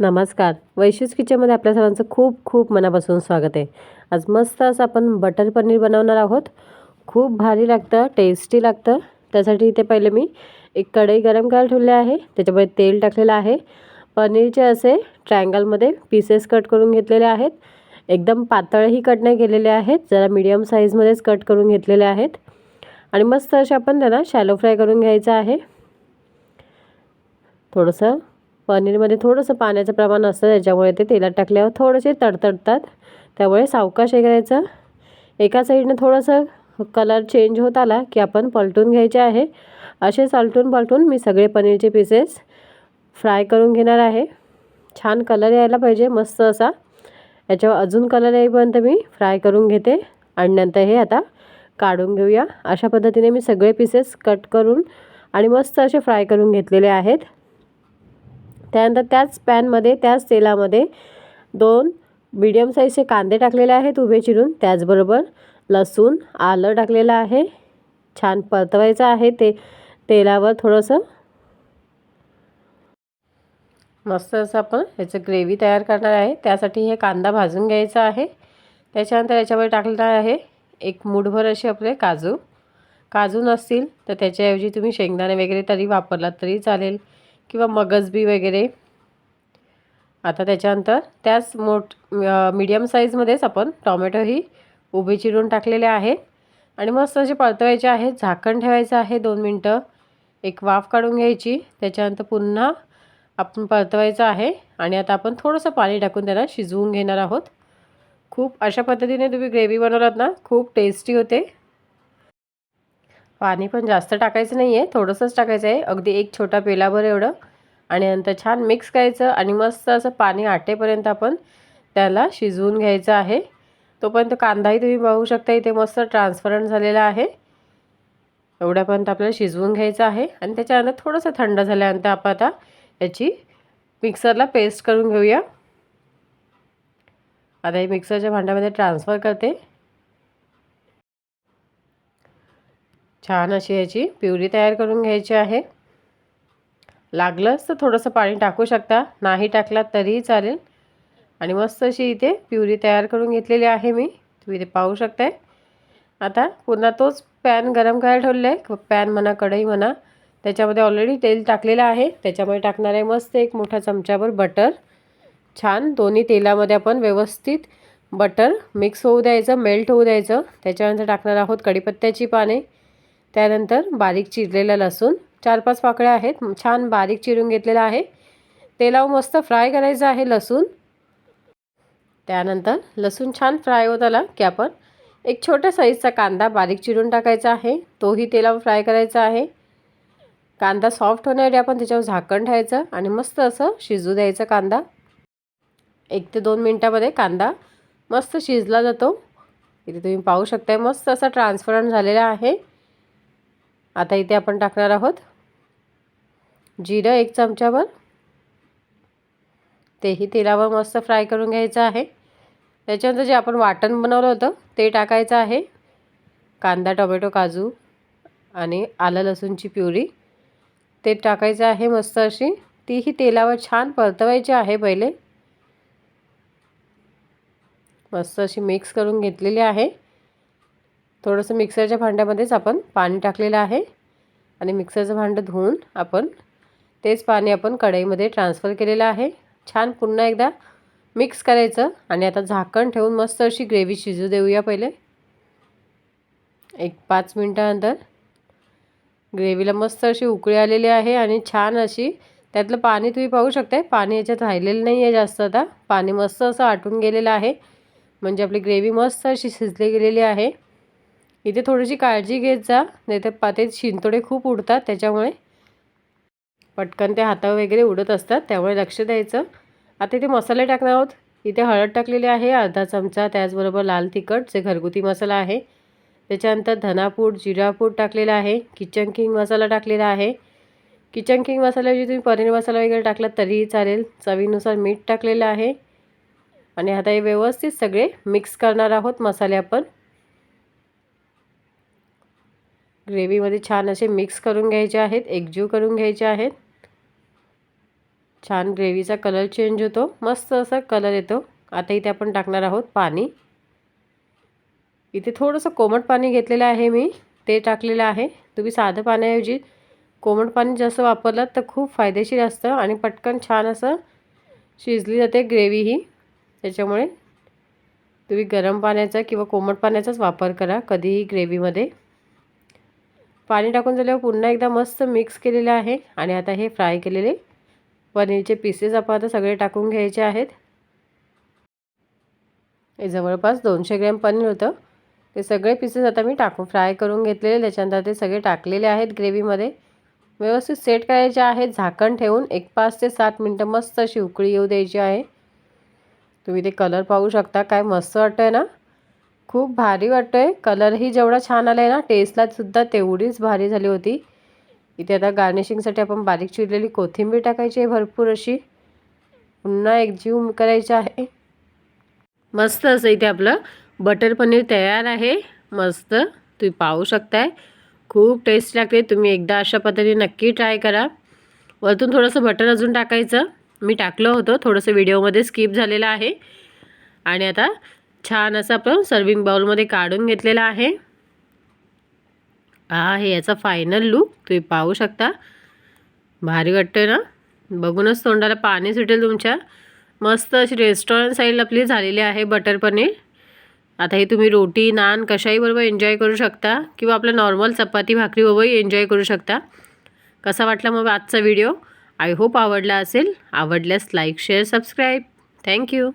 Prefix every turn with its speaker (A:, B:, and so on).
A: नमस्कार. वैशिष किचनमध्ये आपल्या सर्वांचं खूप खूप मनापासून स्वागत आहे. आज मस्त असं आपण बटर पनीर बनवणार आहोत. खूप भारी लागतं टेस्टी लागतं. त्यासाठी इथे पहिले मी एक कढई गरम करायला ठेवले आहे. त्याच्यामध्ये तेल टाकलेलं आहे. पनीरचे असे ट्रायंगलमध्ये पीसेस कट करून घेतलेले आहेत. एकदम पातळही कट नाही केलेले आहेत. जरा मीडियम साईजमध्येच कट करून घेतलेले आहेत. आणि मस्त असे आपण त्यांना शॅलो फ्राय करून घ्यायचं आहे. थोडंसं पनीरमध्ये थोडंसं पाण्याचं प्रमाण असतं त्याच्यामुळे ते तेलात टाकल्यावर थोडेसे तडतडतात. त्यामुळे सावकाश हे करायचं. एका साईडनं थोडंसं कलर चेंज होत आला की आपण पलटून घ्यायचे आहे. असे आलटून पलटून मी सगळे पनीरचे पीसेस फ्राय करून घेणार आहे. छान कलर यायला पाहिजे मस्त असा. याच्यावर अजून कलर येईपर्यंत मी फ्राय करून घेते आणि नंतर हे आता काढून घेऊया. अशा पद्धतीने मी सगळे पीसेस कट करून आणि मस्त असे फ्राय करून घेतलेले आहेत. त्यानंतर त्याच पॅनमध्ये त्याच तेलामध्ये दोन मीडियम साईजचे कांदे टाकलेले आहेत उभे चिरून. त्याचबरोबर लसूण आलं टाकलेलं आहे. छान परतवायचं आहे ते तेलावर थोडंसं. मस्त असं आपण ह्याचं ग्रेव्ही तयार करणार आहे. त्यासाठी हे कांदा भाजून घ्यायचा आहे. त्याच्यानंतर याच्यामध्ये टाकलेलं आहे एक मुठभर असे आपले काजू. काजू नसतील तर त्याच्याऐवजी तुम्ही शेंगदाणे वगैरे तरी वापरलात तरी चालेल. किंवा मगजबी वगैरे. आता त्याच्यानंतर त्याच मोठ मीडियम साईजमध्येच आपण टॉमॅटोही उभे चिरून टाकलेले आहे. आणि मस्त असे परतवायचे आहे. झाकण ठेवायचं आहे दोन मिनटं. एक वाफ काढून घ्यायची. त्याच्यानंतर पुन्हा आपण परतवायचं आहे. आणि आता आपण थोडंसं पाणी टाकून त्याला शिजवून घेणार आहोत. खूप अशा पद्धतीने तुम्ही ग्रेव्ही बनवलात ना खूप टेस्टी होते. पाणी पण जास्त टाकायचं नाही आहे थोडंसंच टाकायचं आहे. अगदी एक छोटा पेलाभर एवढं. आणि नंतर छान मिक्स करायचं आणि मस्त असं पाणी आटेपर्यंत आपण त्याला शिजवून घ्यायचं आहे. तोपर्यंत कांदाही तुम्ही पाहू शकता इथे मस्त ट्रान्सपरंट झालेला आहे. एवढ्यापर्यंत आपल्याला शिजवून घ्यायचं आहे. आणि त्याच्यानंतर थोडंसं थंड झाल्यानंतर आपण आता याची मिक्सरला पेस्ट करून घेऊया. आता हे मिक्सरच्या भांड्यामध्ये ट्रान्सफर करते. छान अशी याची प्युरी तयार करून घ्यायची आहे. लागलंच तर थोडंसं पाणी टाकू शकता. नाही टाकलात तरीही चालेल. आणि मस्त अशी इथे प्युरी तयार करून घेतलेली आहे मी. तुम्ही इथे पाहू शकताय. आता पुन्हा तोच पॅन गरम करायला ठेवलेला आहे. पॅन म्हणा कढई म्हणा त्याच्यामध्ये ऑलरेडी तेल टाकलेलं आहे. त्याच्यामध्ये टाकणार आहे मस्त एक मोठा चमच्याभर बटर छान दोन्ही तेलामध्ये आपण व्यवस्थित बटर मिक्स होऊ द्यायचं मेल्ट होऊ द्यायचं. त्याच्यानंतर टाकणार आहोत कढीपत्त्याची पाने. त्यानंतर बारीक चिरलेलं लसूण. चार पाच पाकळ्या आहेत. छान बारीक चिरून घेतलेला आहे. तेलावर मस्त फ्राय करायचं आहे लसूण. त्यानंतर लसूण छान फ्राय होत आला की आपण एक छोट्या साईजचा कांदा बारीक चिरून टाकायचा आहे. तोही तेलावर फ्राय करायचा आहे. कांदा सॉफ्ट होण्यासाठी आपण त्याच्यावर झाकण ठेवायचं आणि मस्त असं शिजू द्यायचं कांदा. एक ते दोन मिनटामध्ये कांदा मस्त शिजला जातो. इथे तुम्ही पाहू शकताय मस्त असा ट्रान्सफरंट झालेला आहे. आता इथे आपण टाकणार आहोत जिरं एक चमच्यावर तेही तेलावर मस्त फ्राय करून घ्यायचं आहे. त्याच्यानंतर जे आपण वाटण बनवलं होतं ते टाकायचं आहे. कांदा टोमॅटो काजू आणि आलं लसूणची प्युरी. ते टाकायचं आहे मस्त अशी. तीही तेलावर छान परतवायची आहे पहिले. मस्त अशी मिक्स करून घेतलेली आहे. थोडंसं मिक्सरच्या भांड्यामध्येच आपण पाणी टाकलेलं आहे. आणि मिक्सरचं भांडं धुवून आपण तेच पाणी आपण कढईमध्ये ट्रान्सफर केलेलं आहे. छान पुन्हा एकदा मिक्स करायचं आणि आता झाकण ठेवून मस्त अशी ग्रेव्ही शिजू देऊया पहिले. एक पाच मिनटानंतर ग्रेव्हीला मस्त अशी उकळी आलेली आहे आणि छान अशी त्यातलं पाणी तुम्ही पाहू शकताय. पाणी याच्यात राहिलेलं नाही आहे जास्त आता. पाणी मस्त असं आटून गेलेलं आहे. म्हणजे आपली ग्रेव्ही मस्त अशी शिजली गेलेली आहे. इथे थोडीशी काळजी घेत जा नाही तर पाते शिंतोडे खूप उडतात त्याच्यामुळे पटकन ते हातावर वगैरे उडत असतात त्यामुळे लक्ष द्यायचं. आता इथे मसाले टाकणार आहोत. इथे हळद टाकलेली आहे अर्धा चमचा त्याचबरोबर लाल तिखट जे घरगुती मसाला आहे. त्याच्यानंतर धनापूड जिरापूड टाकलेला आहे किचन किंग मसाला टाकलेला आहे. किचन किंग मसाल्याऐवजी तुम्ही पनीर मसाला वगैरे टाकला तरीही चालेल. चवीनुसार मीठ टाकलेलं आहे. आणि आता हे व्यवस्थित सगळे मिक्स करणार आहोत मसाले आपण. ग्रेव्हीमध्ये छान असे मिक्स करून घ्यायचे आहेत एकजीव करून घ्यायचे आहेत. छान ग्रेव्हीचा कलर चेंज होतो मस्त असा कलर येतो. आता इथे आपण टाकणार आहोत पाणी. इथे थोडंसं कोमट पाणी घेतलेलं आहे मी ते टाकलेलं आहे. तुम्ही साधं पाण्याऐवजी कोमट पाणी जास्त वापरलं तर खूप फायदेशीर असतं आणि पटकन छान असं शिजली जाते ग्रेव्ही ही. त्याच्यामुळे तुम्ही गरम पाण्याचा किंवा कोमट पाण्याचाच वापर करा कधीही ग्रेव्हीमध्ये. पाणी टाकून झाल्यावर पुन्हा एकदा मस्त मिक्स केलेलं आहे. आणि आता हे फ्राय केलेले पनीरचे पीसेस आपण आता सगळे टाकून घ्यायचे आहेत. हे जवळपास दोनशे ग्रॅम पनीर होतं. ते सगळे पीसेस आता मी टाकून फ्राय करून घेतलेले. त्याच्यानंतर ते सगळे टाकलेले आहेत ग्रेव्हीमध्ये व्यवस्थित सेट करायचे आहेत. झाकण ठेवून एक पाच ते सात मिनटं मस्त अशी उकळी येऊ द्यायची आहे. तुम्ही ते कलर पाहू शकता. काय मस्त वाटतं आहे ना? खूप भारी वाटतं आहे कलरही जेवढा छान आला आहे ना टेस्टला सुद्धा तेवढीच भारी झाली होती. इथे आता गार्निशिंगसाठी आपण बारीक चिरलेली कोथिंबीर टाकायची आहे भरपूर अशी. पुन्हा एक जीव करायचा आहे. मस्त असं इथे आपलं बटर पनीर तयार आहे. मस्त. तुम्ही पाहू शकताय. खूप टेस्ट लागते. तुम्ही एकदा अशा पद्धतीने नक्की ट्राय करा. वरतून थोडंसं बटर अजून टाकायचं. मी टाकलं होतं. थोडंसं व्हिडिओमध्ये स्किप झालेलं आहे. आणि आता छान असं आपण सर्विंग बाउलमध्ये काढून घेतलेला आहे. हा याचा फायनल लुक तुम्ही पाहू शकता. भारी वाटतं ना? बघूनच तोंडाला पाणी सुटेल तुमच्या. मस्त अशी रेस्टॉरंट साईड आपली झालेली आहे बटर पनीर. आता हे तुम्ही रोटी नान कशाही बरोबर एन्जॉय करू शकता. किंवा आपलं नॉर्मल चपाती भाकरी बरोबरही एन्जॉय करू शकता. कसा वाटला मग आजचा व्हिडिओ आय होप आवडला असेल. आवडल्यास लाईक शेअर सबस्क्राईब थँक्यू